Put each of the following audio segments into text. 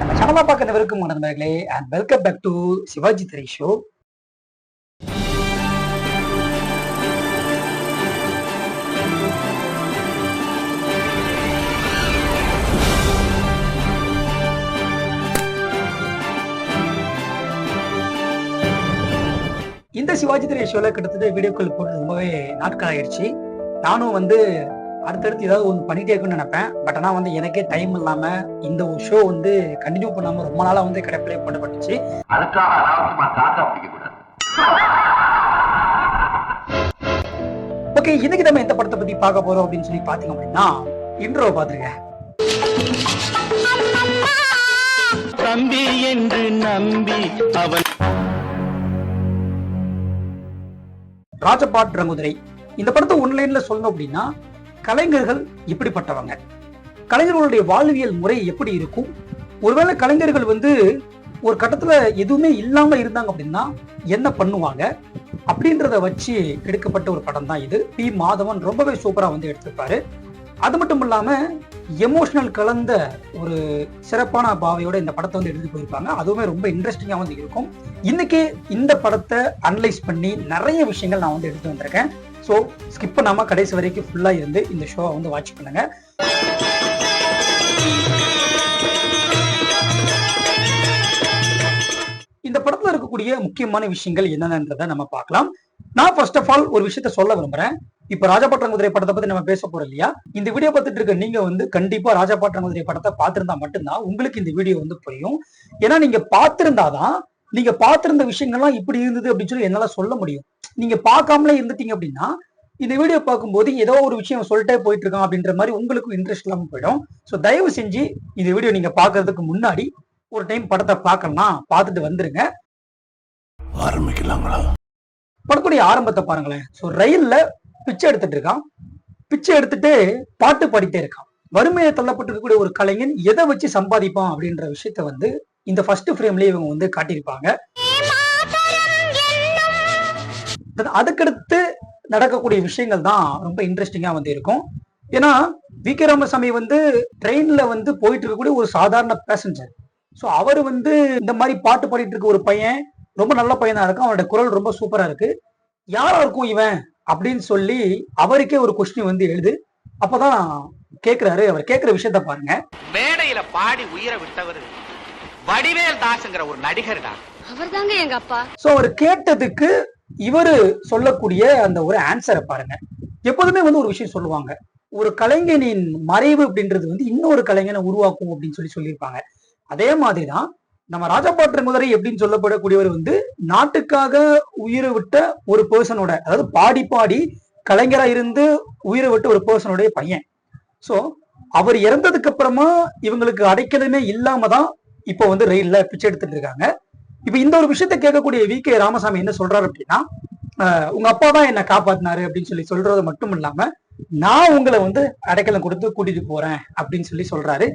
நம்ம சேனலா பார்க்க அனைவருக்கும் நண்பர்களே and welcome back to Sivaji திரை ஷோ இந்த சிவாஜி திரை ஷோல கிட்டத்தட்ட வீடியோக்கள் போடுறது ரொம்பவே நாட்கள் ஆயிடுச்சு. நானும் வந்து அடுத்தடுத்து ஏதாவது ஒன்று பண்ணிட்டே இருக்குன்னு நினைப்பேன். பட் ஆனால் வந்து எனக்கே டைம் இல்லாம இந்த ஒரு ஷோ வந்து கண்டினியூ பண்ணாம ரொம்ப நாளா வந்து கடைப்பிலே பண்ணப்பட்டுச்சு அதுக்காக அனாவசியமா காக்கா பிடிக்க கூடாது. ஓகே இன்னைக்கு நம்ம எந்த படத்தை பத்தி பார்க்க போறோம் அப்படின்னு சொல்லி பாத்தீங்க அப்படின்னா இன்ட்ரோ பாத்துருங்க தம்பி என்று நம்பி அவன் ராஜபாட் ரங்குதிரை இந்த படத்தை ஒன்லைன்ல சொல்லணும் அப்படின்னா கலைஞர்கள் இப்படிப்பட்டவங்க. கலைஞர்களுடைய வாழ்வியல் முறை எப்படி இருக்கும்? ஒருவேளை கலைஞர்கள் வந்து ஒரு கட்டத்துல எதுவுமே இல்லாம இருந்தாங்க அப்படின்னா என்ன பண்ணுவாங்க? அப்படின்றத வச்சு எடுக்கப்பட்ட ஒரு படம் தான் இது. பி மாதவன் ரொம்பவே சூப்பரா வந்து எடுத்திருப்பாரு. அது மட்டும் இல்லாம எமோஷனல் கலந்த ஒரு சிறப்பான பாவையோட இந்த படத்தை வந்து எடுத்து போயிருப்பாங்க. அதுவுமே ரொம்ப இன்ட்ரெஸ்டிங்கா வந்து இருக்கும். இன்னைக்கு இந்த படத்தை அனலைஸ் பண்ணி நிறைய விஷயங்கள் நான் வந்து எடுத்து வந்திருக்கேன். ஸோ ஸ்கிப் பண்ணாமல் கடைசி வரைக்கும் ஃபுல்லா இருந்து இந்த ஷோவை வந்து வாட்ச் பண்ணுங்கள் இந்த படத்துல இருக்கக்கூடிய முக்கியமான விஷயங்கள் என்னென்னன்றதை நம்ம பார்க்கலாம். நான் ஃபர்ஸ்ட் ஆஃப் ஆல் ஒரு விஷயத்த சொல்ல விரும்புறேன். இப்ப ராஜாபாட்டங்குதிரை படத்தை பத்தி நம்ம பேச போறோம் இல்லையா? இந்த வீடியோ பார்த்துட்டு இருக்க நீங்க வந்து கண்டிப்பா ராஜாபாட்டங்குதிரை படத்தை பார்த்திருந்தா மட்டும்தான் உங்களுக்கு இந்த வீடியோ வந்து புரியும். ஏன்னா நீங்க பார்த்திருந்தாதான் நீங்க பார்த்திருந்த விஷயங்கள்லாம் இப்படி இருந்தது அப்படின்னு சொல்லி என்னால சொல்ல முடியும். நீங்க பார்க்காமலே இருந்துட்டீங்க அப்படின்னா இந்த வீடியோ பார்க்கும்போது ஏதோ ஒரு விஷயம் சொல்லிட்டே போயிட்டு இருக்கான் அப்படின்ற மாதிரி உங்களுக்கும் இன்ட்ரெஸ்ட் இல்லாம போயிடும். ஸோ தயவு செஞ்சு இந்த வீடியோ நீங்க பார்க்கறதுக்கு முன்னாடி ஒரு டைம் படத்தை பார்க்கலாம் பார்த்துட்டு வந்துருங்க. ஆரம்பிக்கலாங்களா? படத்துடைய ஆரம்பத்தை பாருங்களேன். ஸோ ரயில்ல பிச்சை எடுத்துட்டு இருக்கான். பிச்சை எடுத்துட்டு பாட்டு பாடிட்டே இருக்கான். வறுமையை தள்ளப்பட்டிருக்கக்கூடிய ஒரு கலைஞன் எதை வச்சு சம்பாதிப்பான் அப்படின்ற விஷயத்த வந்து இந்த ஃபர்ஸ்ட் ஃப்ரேம்லயே இவங்க வந்து காட்டியிருப்பாங்க. அதுக்கடுத்து நடக்கக்கூடிய விஷயங்கள் தான் ரொம்ப இன்ட்ரெஸ்டிங்கா வந்து இருக்கும். ஏன்னா வி. கே. ராமசாமி வந்து ட்ரெயின்ல வந்து போயிட்டு இருக்கக்கூடிய ஒரு சாதாரண பேசஞ்சர் ஸோ அவர் வந்து இந்த மாதிரி பாட்டு பாடிட்டு இருக்க ஒரு பையன் ரொம்ப நல்ல பையனா இருக்கும் அவனோட குரல் ரொம்ப சூப்பரா இருக்கு. யாரா இருக்கும் இவன்? அப்படின்னு சொல்லி அவருக்கே ஒரு கொஸ்டின் வந்து எழுது. அப்பதான் கேக்குறாரு. அவர் கேக்குற விஷயத்த பாருங்க. மேடையில பாடி உயிரை விட்டவர் வடிவேல் தாஸ்ங்கிற ஒரு நடிகர்டா அவர்தாங்க எங்க அப்பா. சோ அவர் கேட்டதுக்கு இவரு சொல்லக்கூடிய அந்த ஒரு ஆன்சரை பாருங்க. எப்போதுமே வந்து ஒரு விஷயம் சொல்லுவாங்க. ஒரு கலைஞனின் மறைவு அப்படின்றது வந்து இன்னொரு கலைஞனை உருவாக்கும் அப்படின்னு சொல்லி சொல்லியிருப்பாங்க. அதே மாதிரிதான் நம்ம ராஜபாற்று முதலை எப்படின்னு சொல்லப்படக்கூடியவர் வந்து நாட்டுக்காக உயிரை விட்ட ஒரு பர்சனோட அதாவது பாடி பாடி கலைஞரா இருந்து உயிரை விட்ட ஒரு பர்சனுடைய பையன். சோ அவர் இறந்ததுக்கு அப்புறமா இவங்களுக்கு அடைக்கலமே இல்லாம தான் இப்போ வந்து ரயில்ல பிச்சை எடுத்துட்டு இருக்காங்க. இப்ப இந்த ஒரு விஷயத்த கேட்கக்கூடிய வி கே ராமசாமி என்ன சொல்றாரு அப்படின்னா உங்க அப்பா தான் என்ன காப்பாத்தினாரு அப்படின்னு சொல்லி சொல்றது மட்டும் இல்லாம நான் உங்களை வந்து அடைக்கலம் கொடுத்து கூட்டிட்டு போறேன் அப்படின்னு சொல்லி சொல்றாரு.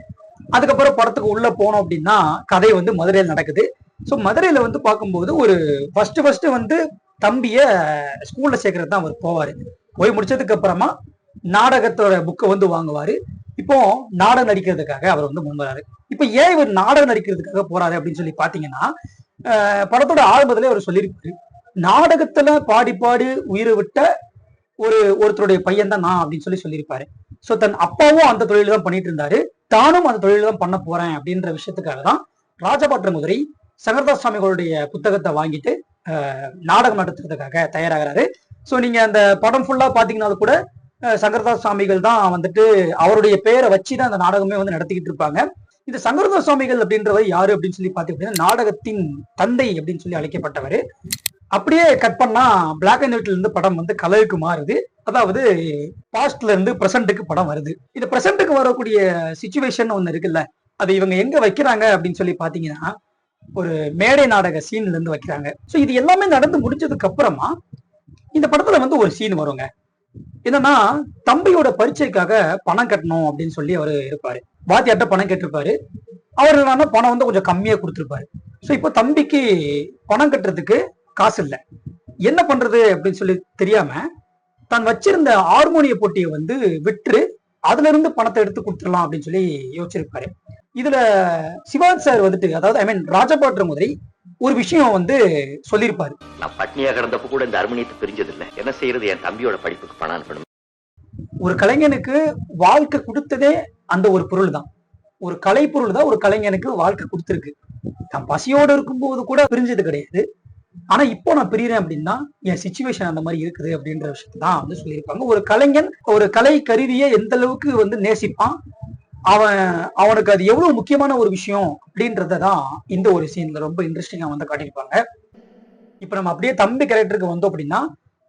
அதுக்கப்புறம் படத்துக்கு உள்ள போனோம் அப்படின்னா கதை வந்து மதுரையில் நடக்குது. ஸோ மதுரையில வந்து பார்க்கும்போது ஒரு ஃபர்ஸ்ட் ஃபர்ஸ்ட் வந்து தம்பிய ஸ்கூல்ல சேர்க்கறது தான் அவர் போவாரு. போய் முடிச்சதுக்கு அப்புறமா நாடகத்தோட புக்கை வந்து வாங்குவாரு. இப்போ நாடகம் நடிக்கிறதுக்காக அவர் வந்து முன்வராரு. இப்ப ஏன் இவர் நாடகம் நடிக்கிறதுக்காக போறாரு அப்படின்னு சொல்லி பாத்தீங்கன்னா படத்தோட ஆரம்பத்திலே அவர் சொல்லியிருப்பாரு. நாடகத்துல பாடி பாடி உயிரை விட்ட ஒரு ஒருத்தருடைய பையன் தான் நான் அப்படின்னு சொல்லி சொல்லியிருப்பாரு. சோ தன் அப்பாவும் அந்த தொழில் தான் பண்ணிட்டு இருந்தாரு தானும் அந்த தொழில் தான் பண்ண போறேன் அப்படின்ற விஷயத்துக்காக தான் ராஜபாற்ற குதிரை சங்கர்தாஸ் சுவாமிகளுடைய புத்தகத்தை வாங்கிட்டு நாடகம் நடத்துறதுக்காக தயாராகிறாரு. சோ நீங்க அந்த படம் ஃபுல்லா பாத்தீங்கன்னாலும் கூட சங்கரதாஸ் சுவாமிகள் தான் வந்துட்டு அவருடைய பெயரை வச்சு தான் அந்த நாடகமே வந்து நடத்திக்கிட்டு இருப்பாங்க. இந்த சங்கரதாஸ் சுவாமிகள் அப்படின்றவர் யாரு அப்படின்னு சொல்லி பார்த்தீங்கன்னா நாடகத்தின் தந்தை அப்படின்னு சொல்லி அழைக்கப்பட்டவர். அப்படியே கட் பண்ணா பிளாக் அண்ட் ஒயிட்ல இருந்து படம் வந்து கலருக்கு மாறுது. அதாவது பாஸ்ட்ல இருந்து பிரசன்ட்டுக்கு படம் வருது. இந்த பிரசன்ட்டுக்கு வரக்கூடிய சுச்சுவேஷன் ஒன்று இருக்குல்ல அது இவங்க எங்க வைக்கிறாங்க அப்படின்னு சொல்லி பாத்தீங்கன்னா ஒரு மேடை நாடக சீன்ல இருந்து வைக்கிறாங்க. ஸோ இது எல்லாமே நடந்து முடிஞ்சதுக்கு அப்புறமா இந்த படத்துல வந்து ஒரு சீன் வருங்க. என்னன்னா தம்பியோட பரீட்சைக்காக பணம் கட்டணும் அப்படின்னு சொல்லி அவர் இருப்பாரு. வாத்தியார்ட்ட பணம் கேட்டிருப்பாரு. அவர் என்னன்னா பணம் வந்து கொஞ்சம் கம்மியா கொடுத்துருப்பாரு. ஸோ இப்போ தம்பிக்கு பணம் கட்டுறதுக்கு காசு இல்லை. என்ன பண்றது அப்படின்னு சொல்லி தெரியாம தான் வச்சிருந்த ஹார்மோனிய போட்டியை வந்து விற்று அதுல இருந்து பணத்தை எடுத்து கொடுத்துடலாம் அப்படின்னு சொல்லி யோசிச்சிருப்பாரு. இதுல சிவாஜ் சார் வந்துட்டு அதாவது ஐ மீன் ராஜபாட்ர முதலி ஒரு விஷயம் வந்து சொல்லியிருப்பாரு. நான் பட்னியா கிடந்தப்ப கூட இந்த அருமணியத்தை பிரிஞ்சதில்லை. என்ன செய்யறது என் தம்பியோட படிப்புக்கு பணம் அனுப்பணும். ஒரு கலைஞனுக்கு வாழ்க்கை கொடுத்ததே அந்த ஒரு பொருள் தான். ஒரு கலை பொருள் தான் ஒரு கலைஞனுக்கு வாழ்க்கை கொடுத்துருக்கு. நான் பசியோடு இருக்கும்போது கூட பிரிஞ்சது கிடையாது. ஆனா இப்போ நான் பிரியறேன் அப்படின்னா என் சுச்சுவேஷன் அந்த மாதிரி இருக்குது அப்படின்ற விஷயத்தை தான் வந்து சொல்லியிருப்பாங்க. ஒரு கலைஞன் ஒரு கலை கருவியை எந்த அளவுக்கு வந்து நேசிப்பான்? அவன் அவனுக்கு அது எவ்வளவு முக்கியமான ஒரு விஷயம் அப்படின்றத தான் இந்த ஒரு சீன்ல ரொம்ப இன்ட்ரெஸ்டிங்கா வந்து காட்டியிருப்பாங்க. இப்ப நம்ம அப்படியே தம்பி கேரக்டருக்கு வந்தோம் அப்படின்னா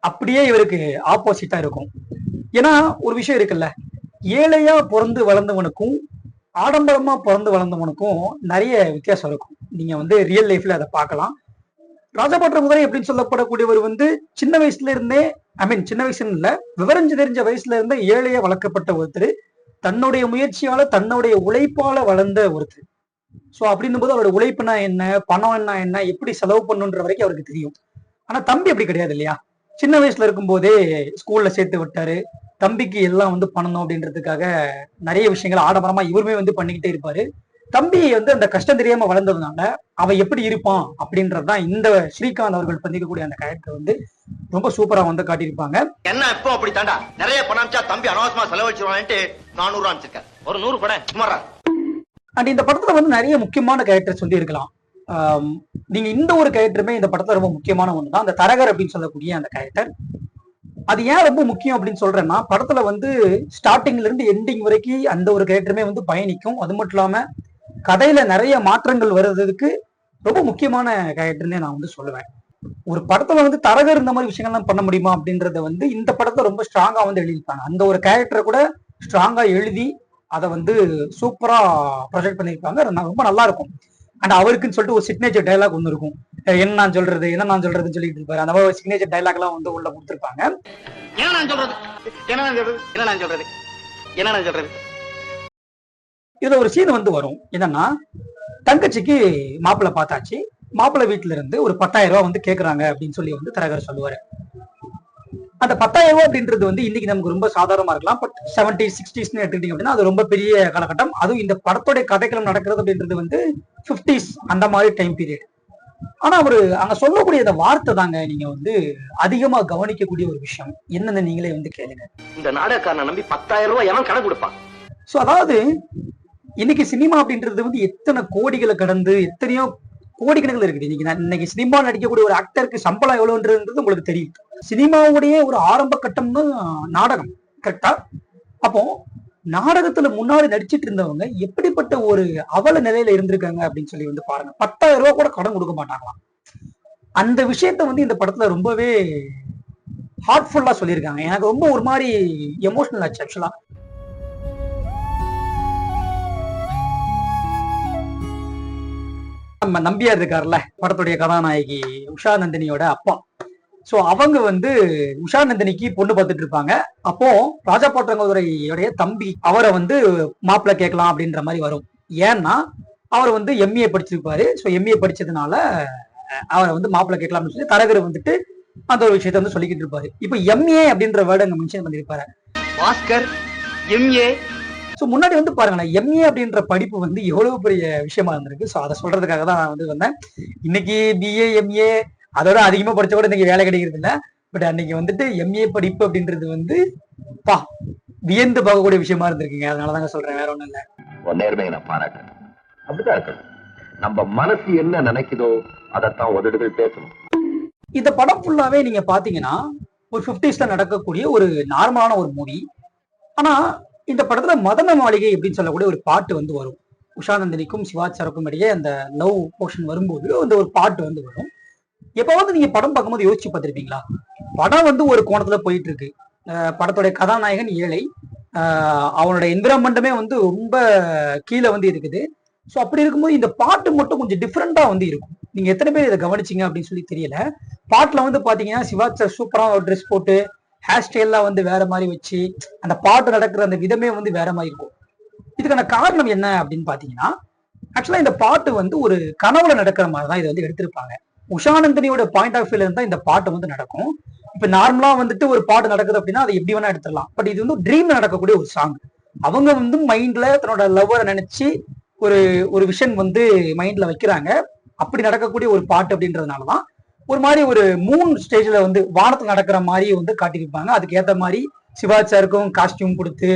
அப்படியே இவருக்கு ஆப்போசிட்டா இருக்கும். ஏன்னா ஒரு விஷயம் இருக்குல்ல ஏழையா பிறந்து வளர்ந்தவனுக்கும் ஆடம்பரமா பிறந்து வளர்ந்தவனுக்கும் நிறைய வித்தியாசம் இருக்கும். நீங்க வந்து ரியல் லைஃப்ல அதை பார்க்கலாம். ராஜபாட்ட முதலை அப்படின்னு சொல்லப்படக்கூடியவர் வந்து சின்ன வயசுல இருந்தே ஐ மீன் சின்ன வயசுல இல்ல விவரஞ்சு தெரிஞ்ச வயசுல இருந்தே ஏழையா வளர்க்கப்பட்ட ஒருத்தர். தன்னுடைய முயற்சியால தன்னுடைய உழைப்பால வளர்ந்த ஒருத்தர். சோ அப்படின்னும் போது அவரோட உழைப்புனா என்ன பணம் என்ன என்ன எப்படி செலவு பண்ணுன்ற வரைக்கும் அவருக்கு தெரியும். ஆனா தம்பி அப்படி கிடையாது இல்லையா? சின்ன வயசுல இருக்கும்போதே ஸ்கூல்ல சேர்த்து விட்டாரு. தம்பிக்கு எல்லாம் வந்து பண்ணணும் அப்படின்றதுக்காக நிறைய விஷயங்கள் ஆடம்பரமா இவருமே வந்து பண்ணிக்கிட்டே இருப்பாரு. தம்பி வந்து அந்த கஷ்டம் தெரியாம வளர்ந்ததுனால அவன் எப்படி இருப்பான் அப்படின்றதுதான் இந்த ஸ்ரீகாந்த் அவர்கள் பண்ணிக்கக்கூடிய அந்த கேரக்டர் வந்து ரொம்ப சூப்பரா வந்து காட்டியிருப்பாங்க. என்ன இப்போ அப்படி தாண்டா? நிறைய பணம் தம்பி அனாவசியமா செலவழிச்சிருவான்ட்டு நானூறு ரூபா ஒரு நூறு படம் சுமாரா? அண்ட் இந்த படத்துல வந்து நிறைய முக்கியமான கேரக்டர் சொல்லி இருக்கலாம் நீங்க இந்த ஒரு கேரக்டருமே இந்த படத்துல ரொம்ப முக்கியமான ஒண்ணு தான் அந்த தரகர் அப்படின்னு சொல்லக்கூடிய அந்த கேரக்டர் அது ஏன் ரொம்ப முக்கியம் அப்படின்னு சொல்றேன்னா படத்துல வந்து ஸ்டார்டிங்ல இருந்து எண்டிங் வரைக்கும் அந்த ஒரு கேரக்டருமே வந்து பயணிக்கும். அது மட்டும் இல்லாம கதையில நிறைய மாற்றங்கள் வர்றதுக்கு ரொம்ப முக்கியமான கேரக்டர்னே நான் வந்து சொல்லுவேன். ஒரு படத்துல வந்து தரகர் இந்த மாதிரி விஷயங்கள்லாம் பண்ண முடியுமா அப்படின்றத வந்து இந்த படத்தை ரொம்ப ஸ்ட்ராங்கா வந்து எழுதியிருப்பாங்க. அந்த ஒரு கேரக்டரை கூட ஸ்ட்ராங்கா எழுதி அதை வந்து சூப்பரா ப்ரொஜெக்ட் பண்ணியிருப்பாங்க ரொம்ப நல்லா இருக்கும் அண்ட் அவருக்குன்னு சொல்லிட்டு ஒரு சிக்னேச்சர் டைலாக் ஒன்று இருக்கும். என்ன நான் சொல்றது என்ன நான் சொல்றதுன்னு சொல்லிட்டு இருப்பாரு. அந்த மாதிரி சிக்னேச்சர் டைலாக் எல்லாம் வந்து உள்ள கொடுத்துருப்பாங்க. என்ன நான் சொல்றது? என்ன நான் சொல்றது? என்ன நான் சொல்றது? என்ன நான் சொல்றது? இதுல ஒரு சீன் வந்து வரும். என்னன்னா தங்கச்சிக்கு மாப்பிள்ளை பார்த்தாச்சு. மாப்பிள்ளை வீட்டுல இருந்து ஒரு பத்தாயிரம் ரூபாய் வந்து கேக்குறாங்க அப்படின்னு சொல்லி வந்து தரகர் சொல்லுவாரு. அந்த பத்தாயிரம் ரூபாய் அப்படின்றது வந்து இன்னைக்கு நமக்கு ரொம்ப சாதாரணமா இருக்கலாம். பட் செவன்டி சிக்ஸ்டீஸ்னு எடுத்துக்கிட்டீங்க அப்படின்னா அது ரொம்ப பெரிய காலகட்டம். அதுவும் இந்த படத்தோட கதைக்களம் நடக்கிறது அப்படின்றது வந்து பிப்டிஸ் அந்த மாதிரி டைம் பீரியட் ஆனா அவரு அங்க சொல்லக்கூடிய அந்த வார்த்தை தாங்க நீங்க வந்து அதிகமா கவனிக்கக்கூடிய ஒரு விஷயம். என்னன்னு நீங்களே வந்து கேளுங்க. இந்த நாடகக்காரனை நம்பி பத்தாயிரம் ரூபாய் எவன் கணக்கு கொடுப்பான்? சோ அதாவது இன்னைக்கு சினிமா அப்படின்றது வந்து எத்தனை கோடிகளை கடந்து எத்தனையோ கோடிக்கணக்கில் இருக்குது. இன்னைக்கு இன்னைக்கு சினிமா நடிக்கக்கூடிய ஒரு ஆக்டருக்கு சம்பளம் எவ்வளவுன்றது உங்களுக்கு தெரியும். சினிமாவுடைய ஒரு ஆரம்ப கட்டம்னு நாடகம் கரெக்டா அப்போ நாடகத்துல முன்னாடி நடிச்சிட்டு இருந்தவங்க எப்படிப்பட்ட ஒரு அவல நிலையில இருந்திருக்காங்க அப்படின்னு சொல்லி வந்து பாருங்க. பத்தாயிரம் ரூபா கூட கடன் கொடுக்க மாட்டாங்களாம். அந்த விஷயத்த வந்து இந்த படத்துல ரொம்பவே ஹார்ட்ஃபுல்லா சொல்லியிருக்காங்க. எனக்கு ரொம்ப ஒரு மாதிரி எமோஷனல் ஆச்சு ஆக்சுவலா நம்ம நம்பியார் இருக்கார்ல படத்துடைய கதாநாயகி உஷா நந்தினியோட அப்பா. சோ அவங்க வந்து உஷா நந்தினிக்கு பொண்ணு பார்த்துட்டு இருப்பாங்க. அப்போ ராஜா பாட்டரங்கோதுரையுடைய தம்பி அவரை வந்து மாப்பிள்ளை கேட்கலாம் அப்படின்ற மாதிரி வரும். ஏன்னா அவர் வந்து எம்ஏ படிச்சிருப்பாரு. ஸோ எம்ஏ படிச்சதுனால அவரை வந்து மாப்பிள்ளை கேட்கலாம்னு சொல்லி தரகர் வந்துட்டு அந்த ஒரு விஷயத்த வந்து சொல்லிக்கிட்டு இருப்பாரு. இப்போ எம்ஏ அப்படின்ற வேர்டு அங்க மென்ஷன் பண்ணியிருப்பாரு. பாஸ்கர் எம்ஏ ஸோ முன்னாடி வந்து பாருங்களேன் எம்ஏ அப்படின்ற படிப்பு வந்து எவ்வளவு பெரிய விஷயமா இருந்திருக்கு. ஸோ அதை சொல்றதுக்காக தான் நான் வந்து வந்தேன். இன்னைக்கு பிஏ எம்ஏ அதோட அதிகமா படிச்ச கூட இன்னைக்கு வேலை கிடைக்கிறது இல்ல. பட் அன்னைக்கு வந்துட்டு எம்ஏ படிப்பு அப்படின்றது வந்து பா வியந்து பார்க்கக்கூடிய விஷயமா இருந்திருக்குங்க. அதனால தாங்க சொல்றேன் வேற ஒண்ணும் இல்ல. நேர்மையை நான் பாராட்டுறேன். அப்படிதான் இருக்கணும். நம்ம மனசு என்ன நினைக்குதோ அதைத்தான் உதடுகள் பேசணும். இந்த படம் ஃபுல்லாவே நீங்க பாத்தீங்கன்னா ஒரு பிப்டிஸ்ல நடக்கக்கூடிய ஒரு நார்மலான ஒரு மூவி ஆனா இந்த படத்துல மதன மாளிகை அப்படின்னு சொல்லக்கூடிய ஒரு பாட்டு வந்து வரும். உஷாநந்தினிக்கும் சிவாச்சாருக்கும் இடையே அந்த லவ் போர்ஷன் வரும்போது அந்த ஒரு பாட்டு வந்து வரும். எப்பவாவது நீங்க படம் பார்க்கும்போது யோசிச்சு பார்த்திருப்பீங்களா? படம் வந்து ஒரு கோணத்துல போயிட்டு இருக்கு படத்துடைய கதாநாயகன் ஏழை. அவனோட என்விரான்மெண்ட்டுமே வந்து ரொம்ப கீழே வந்து இருக்குது. ஸோ அப்படி இருக்கும்போது இந்த பாட்டு மட்டும் கொஞ்சம் டிஃப்ரெண்டா வந்து இருக்கும். நீங்க எத்தனை பேர் இதை கவனிச்சிங்க அப்படின்னு சொல்லி தெரியல. பாட்டுல வந்து பாத்தீங்கன்னா சிவாச்சார் சூப்பராக சூப்பரா ஒரு ட்ரெஸ் போட்டு ஹேர் ஸ்டைல்லாம் வந்து வேற மாதிரி வச்சு அந்த பாட்டு நடக்கிற அந்த விதமே வந்து வேற மாதிரி இருக்கும். இதுக்கான காரணம் என்ன அப்படின்னு பாத்தீங்கன்னா ஆக்சுவலா இந்த பாட்டு வந்து ஒரு கனவுல நடக்கிற மாதிரி தான் இதை வந்து எடுத்திருப்பாங்க. உஷானந்தனியோட பாயிண்ட் ஆஃப் வியூல இருந்தா இந்த பாட்டு வந்து நடக்கும். இப்ப நார்மலா வந்துட்டு ஒரு பாட்டு நடக்குது அப்படின்னா அதை எப்படி வேணா எடுத்துடலாம். பட் இது வந்து ட்ரீம்ல நடக்கக்கூடிய ஒரு சாங் அவங்க வந்து மைண்ட்ல தன்னோட லவ்வரை நினைச்சு ஒரு ஒரு விஷன் வந்து மைண்ட்ல வைக்கிறாங்க. அப்படி நடக்கக்கூடிய ஒரு பாட்டு அப்படின்றதுனாலதான் ஒரு மாதிரி ஒரு மூணு ஸ்டேஜ்ல வந்து வானத்துல நடக்கிற மாதிரி வந்து காட்டியிருப்பாங்க. அதுக்கு ஏத்த மாதிரி சிவாஜி சாருக்கும் காஸ்டியூம் கொடுத்து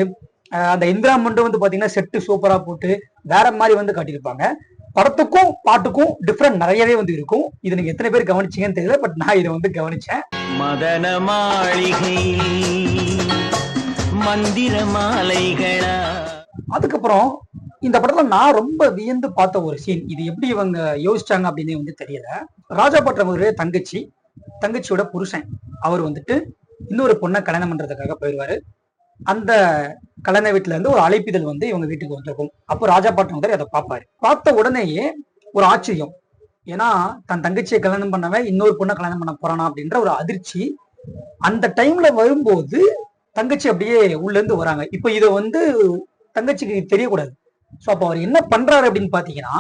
அந்த இந்திரா மண்டும் வந்து பாத்தீங்கன்னா செட்டு சூப்பரா போட்டு வேற மாதிரி வந்து காட்டியிருப்பாங்க. படத்துக்கும் பாட்டுக்கும் டிஃப்ரெண்ட் நிறையவே வந்து இருக்கும். இது நீங்க எத்தனை பேர் கவனிச்சீங்கன்னு தெரியல பட் நான் இதை வந்து கவனிச்சேன். மதன மாளிகையில் மந்திர மாலைகளா? அதுக்கப்புறம் இந்த படத்துல நான் ரொம்ப வியந்து பார்த்த ஒரு சீன் இது எப்படி இவங்க யோசிச்சாங்க அப்படின்னு வந்து தெரியல. ராஜா பற்றவருடைய தங்கச்சி தங்கச்சியோட புருஷன். அவர் வந்துட்டு இன்னொரு பொண்ணை கல்யாணம் பண்றதுக்காக போயிடுவாரு அந்த கல்யாண வீட்டுல இருந்து ஒரு அழைப்பிதழ் வந்து இவங்க வீட்டுக்கு வந்திருக்கும். அப்போ ராஜா பாட்டம் அதை பார்ப்பாரு. பார்த்த உடனேயே ஒரு ஆச்சரியம். ஏன்னா தன் தங்கச்சியை கல்யாணம் பண்ணவன் இன்னொரு பொண்ணை கல்யாணம் பண்ண போறானா அப்படின்ற ஒரு அதிர்ச்சி. அந்த டைம்ல வரும்போது தங்கச்சி அப்படியே உள்ள இருந்து வராங்க. இப்போ இதை வந்து தங்கச்சிக்கு தெரியக்கூடாது. ஸோ அப்போ அவர் என்ன பண்றாரு அப்படின்னு பாத்தீங்கன்னா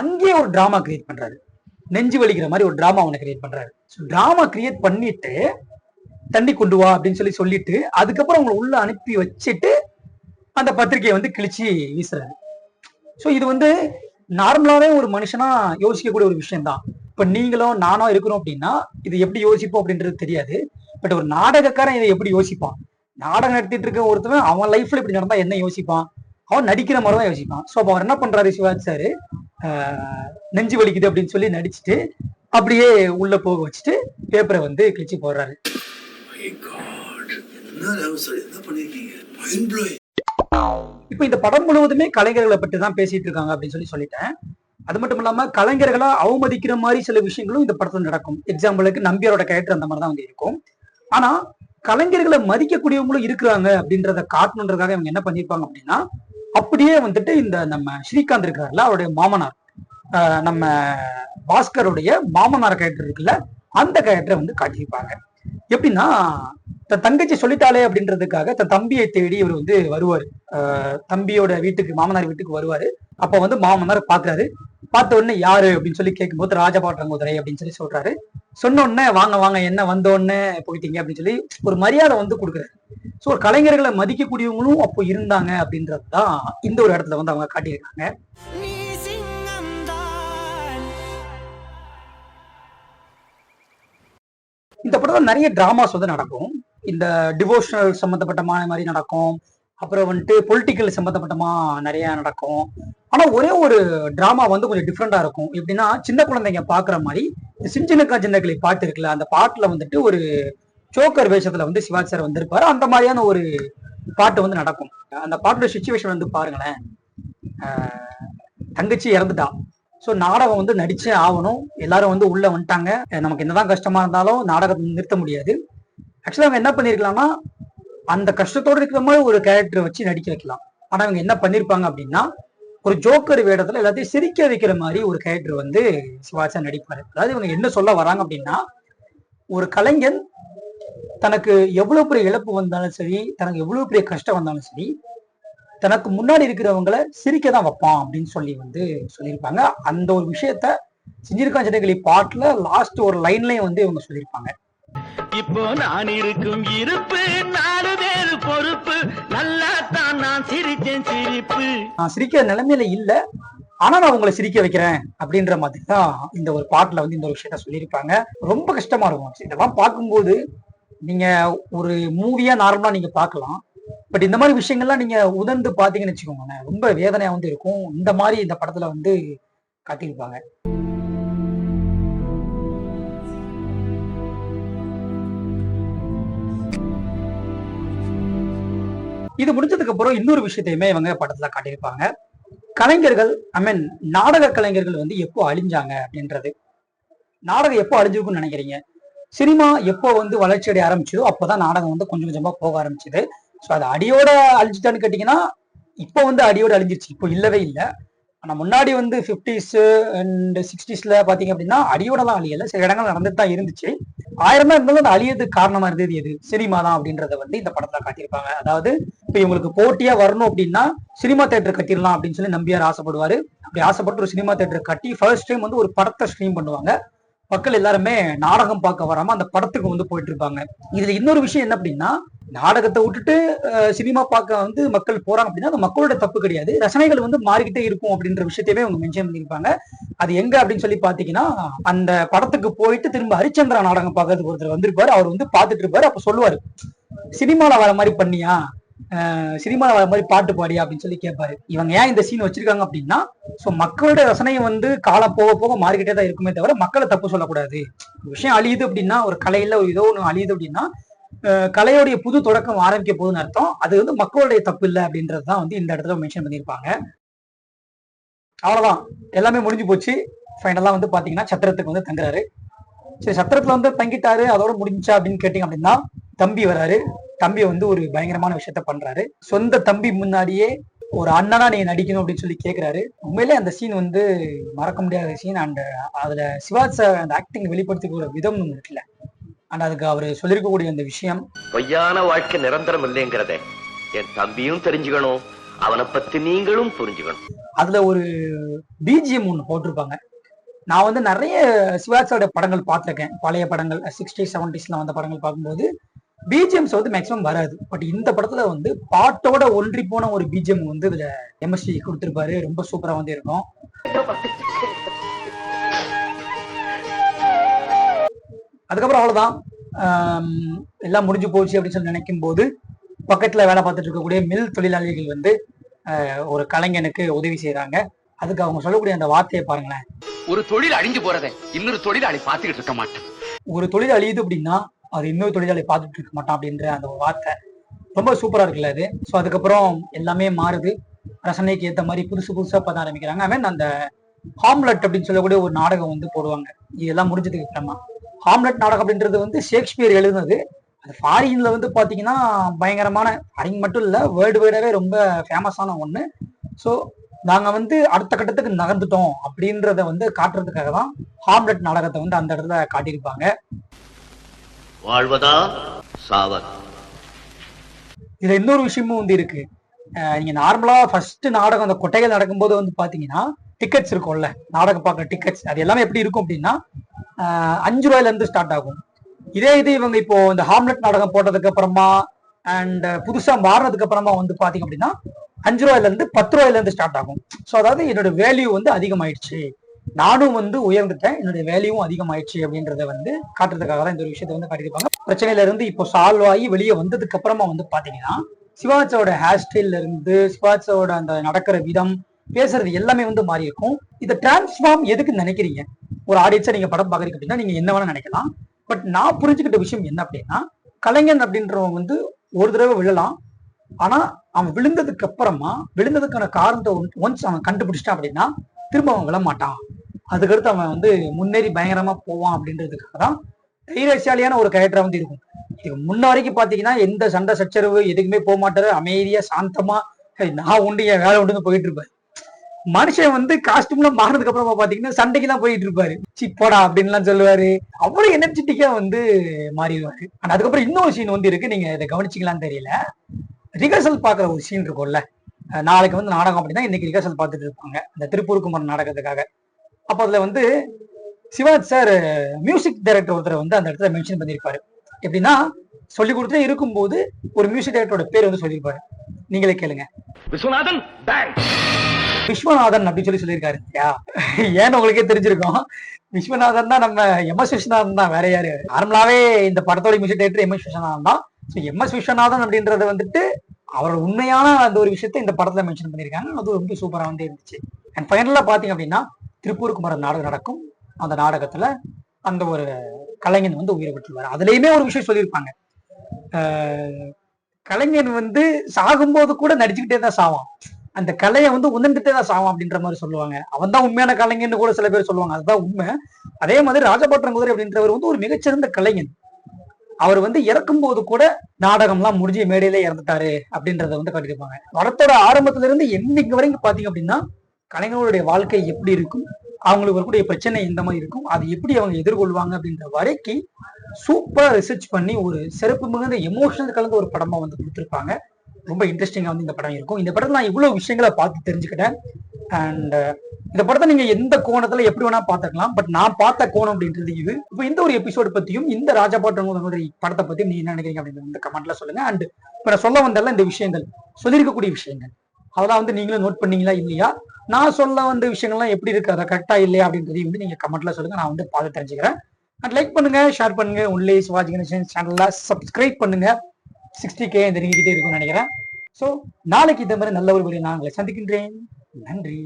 அங்கேயே ஒரு டிராமா கிரியேட் பண்றாரு. நெஞ்சு வலிக்கிற மாதிரி ஒரு டிராமா அவனை கிரியேட் பண்றாரு. ஸோ டிராமா கிரியேட் பண்ணிட்டு தண்ணி கொண்டு வா அப்படின்னு சொல்லி சொல்லிட்டு அதுக்கப்புறம் அவங்களை உள்ள அனுப்பி வச்சுட்டு அந்த பத்திரிகையை வந்து கிழிச்சு வீசுறாரு. ஸோ இது வந்து நார்மலாவே ஒரு மனுஷனா யோசிக்கக்கூடிய ஒரு விஷயம் தான் இப்ப நீங்களும் நானும் இருக்கிறோம் அப்படின்னா இது எப்படி யோசிப்போம் அப்படின்றது தெரியாது. பட் ஒரு நாடகக்காரன் இதை எப்படி யோசிப்பான்? நாடகம் நடத்திட்டு இருக்க ஒருத்தவன் அவன் லைஃப்ல இப்படி நடந்தா என்ன யோசிப்பான்? அவன் நடிக்கிற மாதிரி தான் யோசிப்பான். ஸோ அப்போ அவர் என்ன பண்றாரு சிவாஜி சாரு ஆஹ், நெஞ்சு வலிக்குது அப்படின்னு சொல்லி நடிச்சுட்டு அப்படியே உள்ள போக வச்சுட்டு பேப்பரை வந்து கிழிச்சு போடுறாரு. இப்ப இப்போ இந்த படம் முழுவதுமே கலைஞர்களை பற்றி தான் பேசிட்டு இருக்காங்க அப்படின்னு சொல்லி சொல்லிட்டேன். அது மட்டும் இல்லாம கலைஞர்களா அவமதிக்கிற மாதிரி சில விஷயங்களும் இந்த படத்துல நடக்கும். எக்ஸாம்பிளுக்கு நம்பியாரோட கேரக்டர் அந்த மாதிரி தான் வந்து இருக்கும். ஆனா கலைஞர்களை மதிக்கக்கூடியவங்களும் இருக்கிறாங்க அப்படின்றத காட்டணுன்றதுக்காக இவங்க என்ன பண்ணிருப்பாங்க அப்படின்னா அப்படியே வந்துட்டு இந்த நம்ம ஸ்ரீகாந்த் இருக்காருல்ல அவருடைய மாமனார் நம்ம பாஸ்கருடைய மாமனார் கேரக்டர் இருக்குல்ல அந்த கேரக்டரை வந்து காட்டியிருப்பாங்க. எப்படின்னா தன் தங்கச்சி சொல்லிட்டாளே அப்படின்றதுக்காக தன் தம்பியை தேடி இவர் வந்து வருவார். தம்பியோட வீட்டுக்கு மாமனார் வீட்டுக்கு வருவாரு. அப்ப வந்து மாமனார் பாக்குறாரு. பார்த்த உடனே யாரு அப்படின்னு சொல்லி கேட்கும்போது ராஜபாட்டங்குதிரை அப்படின்னு சொல்லி சொல்றாரு. சொன்ன உடனே வாங்க வாங்க என்ன வந்த உடனே போயிட்டீங்க? அப்படின்னு சொல்லி ஒரு மரியாதை வந்து கொடுக்குறாரு. ஸோ ஒரு கலைஞர்களை மதிக்கக்கூடியவங்களும் அப்போ இருந்தாங்க அப்படின்றது தான் இந்த ஒரு இடத்துல வந்து அவங்க காட்டியிருக்காங்க. இந்த படத்துல நிறைய டிராமாஸ் வந்து நடக்கும். இந்த டிவோஷனல் சம்பந்தப்பட்ட மாதிரி நடக்கும். அப்புறம் வந்துட்டு பொலிட்டிக்கல் சம்பந்தப்பட்டமா நிறைய நடக்கும். ஆனா ஒரே ஒரு டிராமா வந்து கொஞ்சம் டிஃப்ரெண்டா இருக்கும். எப்படின்னா சின்ன குழந்தைங்க பாக்குற மாதிரி இந்த சின்ன சின்னக்கிளி பாட்டு இருக்குல்ல அந்த பாட்டுல வந்துட்டு ஒரு ஜோக்கர் வேஷத்துல வந்து சிவாஜி சார் வந்திருப்பாரு. அந்த மாதிரியான ஒரு பாட்டு வந்து நடக்கும். அந்த பாட்டோட சுச்சுவேஷன் வந்து பாருங்களேன். தங்கச்சி இறந்துட்டா. ஸோ நாடகம் வந்து நடிச்சே ஆகணும். எல்லாரும் வந்து உள்ள வந்துட்டாங்க. நமக்கு என்னதான் கஷ்டமா இருந்தாலும் நாடகத்தை நிறுத்த முடியாது. ஆக்சுவலாக அவங்க என்ன பண்ணியிருக்கலாம்னா அந்த கஷ்டத்தோடு இருக்கிற மாதிரி ஒரு கேரக்டர் வச்சு நடிக்க வைக்கலாம். ஆனால் அவங்க என்ன பண்ணியிருப்பாங்க அப்படின்னா ஒரு ஜோக்கர் வேடத்தில் எல்லாத்தையும் சிரிக்க வைக்கிற மாதிரி ஒரு கேரக்டர் வந்து சிவாஜா நடிப்பாரு. அதாவது இவங்க என்ன சொல்ல வராங்க அப்படின்னா ஒரு கலைஞன் தனக்கு எவ்வளோ பெரிய இழப்பு வந்தாலும் சரி தனக்கு எவ்வளோ பெரிய கஷ்டம் வந்தாலும் சரி தனக்கு முன்னாடி இருக்கிறவங்கள சிரிக்க தான் வைப்பான் அப்படின்னு சொல்லி வந்து சொல்லியிருப்பாங்க. அந்த ஒரு விஷயத்த செஞ்சிருக்கான் சின்னகிளி பாட்டில் லாஸ்ட் ஒரு லைன்லேயும் வந்து இவங்க சொல்லியிருப்பாங்க. இப்போ நான் இருக்கும் இருப்பு நாலு பேரு பொறுப்பு. நல்லா தான் நான் சிரிச்சேன் சிரிப்பு. நான் சிரிக்கிற நிலைமையில இல்ல. ஆனா நான் உங்களை சிரிக்க வைக்கிறேன் அப்படின்ற மாதிரி தான் இந்த ஒரு பாட்டுல வந்து இந்த ஒரு விஷயத்த சொல்லியிருப்பாங்க. ரொம்ப கஷ்டமா இருக்கும். இதெல்லாம் பார்க்கும்போது நீங்க ஒரு மூவியா நார்மலா நீங்க பார்க்கலாம். பட் இந்த மாதிரி விஷயங்கள்லாம் நீங்க உதர்ந்து பாத்தீங்கன்னு வச்சுக்கோங்களேன் ரொம்ப வேதனையா வந்து இருக்கும். இந்த மாதிரி இந்த படத்துல வந்து காட்டியிருப்பாங்க. இது முடிஞ்சதுக்கு அப்புறம் இன்னொரு விஷயத்தையுமே இவங்க படத்துல காட்டியிருப்பாங்க. கலைஞர்கள் ஐ மீன் நாடக கலைஞர்கள் வந்து எப்போ அழிஞ்சாங்க அப்படின்றது. நாடகம் எப்போ அழிஞ்சிருக்கும்னு நினைக்கிறீங்க? சினிமா எப்போ வந்து வளர்ச்சி அடைய ஆரம்பிச்சதோ அப்போதான் நாடகம் வந்து கொஞ்சம் கொஞ்சமா போக ஆரம்பிச்சது. ஸோ அது அடியோட அழிஞ்சிட்டான்னு கேட்டீங்கன்னா இப்போ வந்து அடியோட அழிஞ்சிருச்சு. இப்போ இல்லவே இல்லை. ஆனா முன்னாடி வந்து ஃபிஃப்டிஸ் அண்ட் சிக்ஸ்டீஸ்ல பாத்தீங்க அப்படின்னா அடியோட தான் அழியல. சில இடங்கள் நடந்துட்டு தான் இருந்துச்சு. ஆயிரம் தான் இருந்தாலும் அது அழியதுக்கு காரணமா இருந்தது எது? சினிமா தான் அப்படின்றத வந்து இந்த படத்துல காட்டியிருப்பாங்க. அதாவது இப்போ இவங்களுக்கு போட்டியா வரணும் அப்படின்னா சினிமா தேட்டர் கட்டிடலாம் அப்படின்னு சொல்லி நம்பியார் ஆசைப்படுவாரு. அப்படி ஆசைப்பட்டு ஒரு சினிமா தேட்டர் கட்டி ஃபர்ஸ்ட் டைம் வந்து ஒரு படத்தை ஸ்ட்ரீம் பண்ணுவாங்க. மக்கள் எல்லாருமே நாடகம் பார்க்க வராம அந்த படத்துக்கு வந்து போயிட்டு இருப்பாங்க. இதுல இன்னொரு விஷயம் என்ன அப்படின்னா நாடகத்தை விட்டுட்டு சினிமா பார்க்க வந்து மக்கள் போறாங்க அப்படின்னா அது மக்களோட தப்பு கிடையாது. ரசனைகள் வந்து மாறிக்கிட்டே இருக்கும் அப்படின்ற விஷயத்தையுமே அவங்க மென்ஷன் பண்ணியிருப்பாங்க. அது எங்க அப்படின்னு சொல்லி பாத்தீங்கன்னா அந்த படத்துக்கு போயிட்டு திரும்ப ஹரிச்சந்திரா நாடகம் பார்க்கறதுக்கு ஒருத்தர் வந்திருப்பாரு. அவர் வந்து பார்த்துட்டு இருப்பாரு. அப்ப சொல்லுவாரு சினிமால வர மாதிரி பண்ணியா? சினிமாவில் வர மாதிரி பாட்டு பாடியா அப்படின்னு சொல்லி கேட்பாரு இவங்க ஏன் இந்த சீன் வச்சிருக்காங்க அப்படின்னா சோ மக்களோட ரசனையை வந்து காலம் போக போக மாறிக்கிட்டே தான் இருக்குமே தவிர மக்களை தப்பு சொல்லக்கூடாது. ஒரு விஷயம் அழியுது அப்படின்னா ஒரு கலையில ஒரு ஏதோ ஒன்று அழியுது அப்படின்னா அஹ், கலையோடைய புது தொடக்கம் ஆரம்பிக்க போகுதுன்னு அர்த்தம். அது வந்து மக்களுடைய தப்பு இல்லை அப்படின்றது தான் வந்து இந்த இடத்துல மென்ஷன் பண்ணியிருப்பாங்க. அவ்வளவுதான். எல்லாமே முடிஞ்சு போச்சு. ஃபைனலாக வந்து பாத்தீங்கன்னா சத்திரத்துக்கு வந்து தங்குறாரு. சரி சத்திரத்துல வந்து தங்கிட்டாரு. அதோட முடிஞ்சா அப்படின்னு கேட்டிங்க அப்படின்னா தம்பி வராரு தம்பி வந்து ஒரு பயங்கரமான விஷயத்த பண்றாரு. சொந்த தம்பி முன்னாடியே ஒரு அண்ணனா நீங்க நடிக்கணும் அப்படின்னு சொல்லி கேக்குறாரு. உண்மையிலே அந்த சீன் வந்து மறக்க முடியாத சீன் அண்ட் அதுல சிவாஜ் சார் அந்த ஆக்டிங் வெளிப்படுத்திக்கூடிய விதம் இருக்குல்ல. அண்ட் அதுக்கு அவர் சொல்லியிருக்கக்கூடிய அந்த விஷயம். பொய்யான வாழ்க்கை நிரந்தரம் இல்லைங்கிறத என் தம்பியும் தெரிஞ்சுக்கணும் அவனை பத்தி நீங்களும் புரிஞ்சுக்கணும். அதுல ஒரு பிஜிஎம் ஒன்று போட்டிருப்பாங்க. நான் வந்து நிறைய சிவாஜியோட படங்கள் பார்த்திருக்கேன். பழைய படங்கள் சிக்ஸ்டி செவன்டிஸ்ல வந்த படங்கள் பார்க்கும்போது பிஜிஎம்ஸ் வந்து மேக்ஸிமம் வராது. பட் இந்த படத்துல வந்து பாட்டோட ஒன்றி போன ஒரு பிஜிஎம் வந்து இதுல எம்எஸ்சி கொடுத்திருப்பாரு. ரொம்ப சூப்பரா வந்து இருக்கும். அதுக்கப்புறம் அவ்வளவுதான். எல்லாம் முடிஞ்சு போச்சு அப்படின்னு சொல்லி நினைக்கும் போது பக்கத்துல வேலை பார்த்துட்டு இருக்கக்கூடிய மில் தொழிலாளிகள் வந்து ஒரு கலைஞனுக்கு உதவி செய்றாங்க. அதுக்கு அவங்க சொல்லக்கூடிய அந்த வார்த்தையை பாருங்களேன். ஒரு தொழில் அழிஞ்சு போறதை இன்னொரு தொழிலாளி பார்த்துக்கிட்டு இருக்க மாட்டான். ஒரு தொழில் அழியுது அப்படின்னா அது இன்னொரு தொழிலாளி பார்த்துட்டு இருக்க மாட்டான் அப்படின்ற அந்த ஒரு வார்த்தை. ரொம்ப சூப்பரா இருக்குல்ல அது. ஸோ அதுக்கப்புறம் எல்லாமே மாறுது. ரசனைக்கு ஏத்த மாதிரி புதுசு புதுசா பண்ண ஆரம்பிக்கிறாங்க. ஐ மீன் அந்த ஹாம்லெட் அப்படின்னு சொல்லக்கூடிய ஒரு நாடகம் வந்து போடுவாங்க. இதெல்லாம் முடிஞ்சதுக்கு அப்புறமா. ஹாம்லெட் நாடகம் அப்படின்றது வந்து ஷேக்ஸ்பியர் எழுதுனது. அது ஃபாரின்ல வந்து பாத்தீங்கன்னா பயங்கரமான ஃபாரின் மட்டும் இல்ல வேர்ல்டு வைடாவே ரொம்ப ஃபேமஸான ஒண்ணு. ஸோ நாங்க வந்து அடுத்த கட்டத்துக்கு நகர்ந்துட்டோம் அப்படின்றத வந்து காட்டுறதுக்காக தான் ஹாம்லெட் நாடகத்தை வந்து அந்த இடத்துல காட்டியிருப்பாங்க. வாழ்வதா? சாவதா. இதுல இன்னொரு விஷயமும் வந்து இருக்கு. நீங்க நார்மலா ஃபர்ஸ்ட் நாடகம் அந்த கொட்டைகள் நடக்கும்போது வந்து பாத்தீங்கன்னா டிக்கெட்ஸ் இருக்கும்ல. நாடகம் பார்க்குற டிக்கெட்ஸ் அது எல்லாமே எப்படி இருக்கும் அப்படின்னா அஞ்சு ரூபாயில இருந்து ஸ்டார்ட் ஆகும். இதே இது இவங்க இப்போ இந்த ஹாம்லெட் நாடகம் போட்டதுக்கு அப்புறமா அண்ட் புதுசா மாறினதுக்கு அப்புறமா வந்து பாத்தீங்க அப்படின்னா அஞ்சு ரூபாயில இருந்து பத்து ரூபாயில இருந்து ஸ்டார்ட் ஆகும். ஸோ அதாவது என்னோட வேல்யூ வந்து அதிகமாயிடுச்சு. நானும் வந்து உயர்ந்துட்டேன். என்னுடைய வேலையும் அதிகமாயிடுச்சு அப்படின்றத வந்து காட்டுறதுக்காக தான் இந்த ஒரு விஷயத்த வந்து காட்டியிருப்பாங்க. பிரச்சனையில இருந்து இப்போ சால்வ் ஆகி வெளியே வந்ததுக்கு அப்புறமா வந்து பாத்தீங்கன்னா சிவாஜோட ஹேர் ஸ்டைல்ல இருந்து சிவாஜோட அந்த நடக்கிற விதம் பேசுறது எல்லாமே வந்து மாறி இருக்கும் இதை டிரான்ஸ்ஃபார்ம் எதுக்கு நினைக்கிறீங்க? ஒரு ஆடியன்ஸா நீங்க படம் பாக்குறீங்க அப்படின்னா நீங்க என்ன வேணா நினைக்கலாம். பட் நான் புரிஞ்சுக்கிட்ட விஷயம் என்ன அப்படின்னா கலைஞன் அப்படின்றவன் வந்து ஒரு தடவை விழலாம். ஆனா அவன் விழுந்ததுக்கு அப்புறமா விழுந்ததுக்கான காரணத்தை ஒன்ஸ் அவன் கண்டுபிடிச்சிட்டான் அப்படின்னா திரும்ப அவன் விழ மாட்டான் அதுக்கடுத்து அவன் வந்து முன்னேறி பயங்கரமா போவான் அப்படின்றதுக்காக தான் தைரியசாலியான ஒரு கேரக்டரா வந்து இருக்கும். இதுக்கு முன்ன வரைக்கும் பாத்தீங்கன்னா எந்த சண்டை சச்சரவு எதுக்குமே போக மாட்டாரு. அமைதியா சாந்தமா நான் உண்டு என் வேலை உண்டுன்னு போயிட்டு இருப்பாரு. மனுஷன் வந்து காஸ்டியூம்ல மாறினதுக்கு அப்புறமா பாத்தீங்கன்னா சண்டைக்கு தான் போயிட்டு இருப்பாரு. சிப்போடா அப்படின்லாம் சொல்லுவாரு. அவ்வளவு எனர்ஜெட்டிக்கா வந்து மாறிடுவாரு. ஆனா அதுக்கப்புறம் இன்னொரு சீன் வந்து இருக்கு. நீங்க இதை கவனிச்சிக்கலான்னு தெரியல. ரிகர்சல் பாக்குற ஒரு சீன் இருக்கும்ல. நாளைக்கு வந்து நாடகம் அப்படின்னா இன்னைக்கு ரிகர்சல் பார்த்துட்டு இருப்பாங்க. இந்த திருப்பூர் குமரன் நாடகத்துக்காக. அப்ப அதுல வந்து சிவாஜ் சார் மியூசிக் டைரக்டர் ஒருத்தரை வந்து அந்த இடத்துல மென்ஷன் பண்ணியிருப்பாரு எப்படின்னா சொல்லி கொடுத்தே இருக்கும்போது ஒரு மியூசிக் டைரக்டரோட பேர் வந்து சொல்லியிருப்பாரு நீங்களே கேளுங்க. விஸ்வநாதன் விஸ்வநாதன் அப்படின்னு சொல்லி சொல்லியிருக்காரு இல்லையா? ஏன்னு உங்களுக்கே தெரிஞ்சிருக்கும். விஸ்வநாதன் தான் நம்ம எம் எஸ் விஸ்வநாதன் தான் வேற யாரு? நார்மலாவே இந்த படத்தோட music director M S Viswanathan தான். ஸோ எம் எஸ் விஸ்வநாதன் அப்படின்றத வந்துட்டு அவரோட உண்மையான அந்த ஒரு விஷயத்தை இந்த படத்துல மென்ஷன் பண்ணியிருக்காங்க. அது ரொம்ப சூப்பரா வந்து இருந்துச்சு. அண்ட் ஃபைனலா பாத்தீங்க அப்படின்னா திருப்பூர் குமரன் நாடகம் நடக்கும். அந்த நாடகத்துல அந்த ஒரு கலைஞன் வந்து உயிரை பெற்றுவார் அதுலயுமே ஒரு விஷயம் சொல்லியிருப்பாங்க. ஆஹ் கலைஞன் வந்து சாகும்போது கூட நடிச்சுக்கிட்டே தான் சாவான். அந்த கலையை வந்து உணர்ந்துட்டே தான் சாவான் அப்படின்ற மாதிரி சொல்லுவாங்க. அவன் தான் உண்மையான கலைஞன்னு கூட சில பேர் சொல்லுவாங்க. அதுதான் உண்மை. அதே மாதிரி ராஜபட்டன் குதிரை அப்படின்றவர் வந்து ஒரு மிகச்சிறந்த கலைஞன். அவர் வந்து இறக்கும் போது கூட நாடகம்லாம் முடிஞ்சு மேடையிலே இறந்துட்டாரு அப்படின்றத வந்து காட்டியிருப்பாங்க. படத்தோட ஆரம்பத்துல இருந்து எண்டிங் வரைக்கும் பாத்தீங்க அப்படின்னா கலைஞர்களுடைய வாழ்க்கை எப்படி இருக்கும்? அவங்களுக்கு வரக்கூடிய பிரச்சனை எந்த மாதிரி இருக்கும்? அது எப்படி அவங்க எதிர்கொள்வாங்க அப்படின்ற வரைக்கும் சூப்பரா ரிசர்ச் பண்ணி ஒரு சிறப்பு மிகுந்த எமோஷனல் கலந்த ஒரு படமா வந்து கொடுத்துருப்பாங்க. ரொம்ப இன்ட்ரெஸ்டிங்கா வந்து இந்த படம் இருக்கும். இந்த படத்தை நான் இவ்வளவு விஷயங்களை பார்த்து தெரிஞ்சுக்கிட்டேன். அண்ட் இந்த படத்தை நீங்க எந்த கோணத்துல எப்படி வேணா பாத்துக்கலாம் பட் நான் பார்த்த கோணம் அப்படின்றது இது. இப்போ இந்த ஒரு எபிசோடு பத்தியும் இந்த ராஜபாட்டனுடைய படத்தை பத்தியும் நீ என்ன நினைக்கிறீங்க அப்படின்னு வந்து கமெண்ட்ல சொல்லுங்க. அண்ட் இப்ப நான் சொல்ல வந்தால இந்த விஷயங்கள் சொல்லியிருக்கக்கூடிய விஷயங்கள். அதெல்லாம் வந்து நீங்களும் நோட் பண்ணீங்களா இல்லையா? நான் சொல்ல வந்த விஷயங்கள்லாம் எப்படி இருக்கு? அதை கரெக்டா இல்லையா அப்படின்றதையும் வந்து நீங்க கமெண்ட்ல சொல்லுங்க. நான் வந்து பார்த்து தெரிஞ்சுக்கிறேன். அண்ட் லைக் பண்ணுங்க ஷேர் பண்ணுங்க. உள்ளே சிவாஜி கணேசன் சேனல்ல சப்ஸ்கிரைப் பண்ணுங்க. சிக்ஸ்டி கே இந்த நீங்கிட்டே இருக்கும்னு நினைக்கிறேன். ஸோ நாளைக்கு இந்த மாதிரி நல்ல ஒரு நான் உங்களை சந்திக்கின்றேன். நன்றி.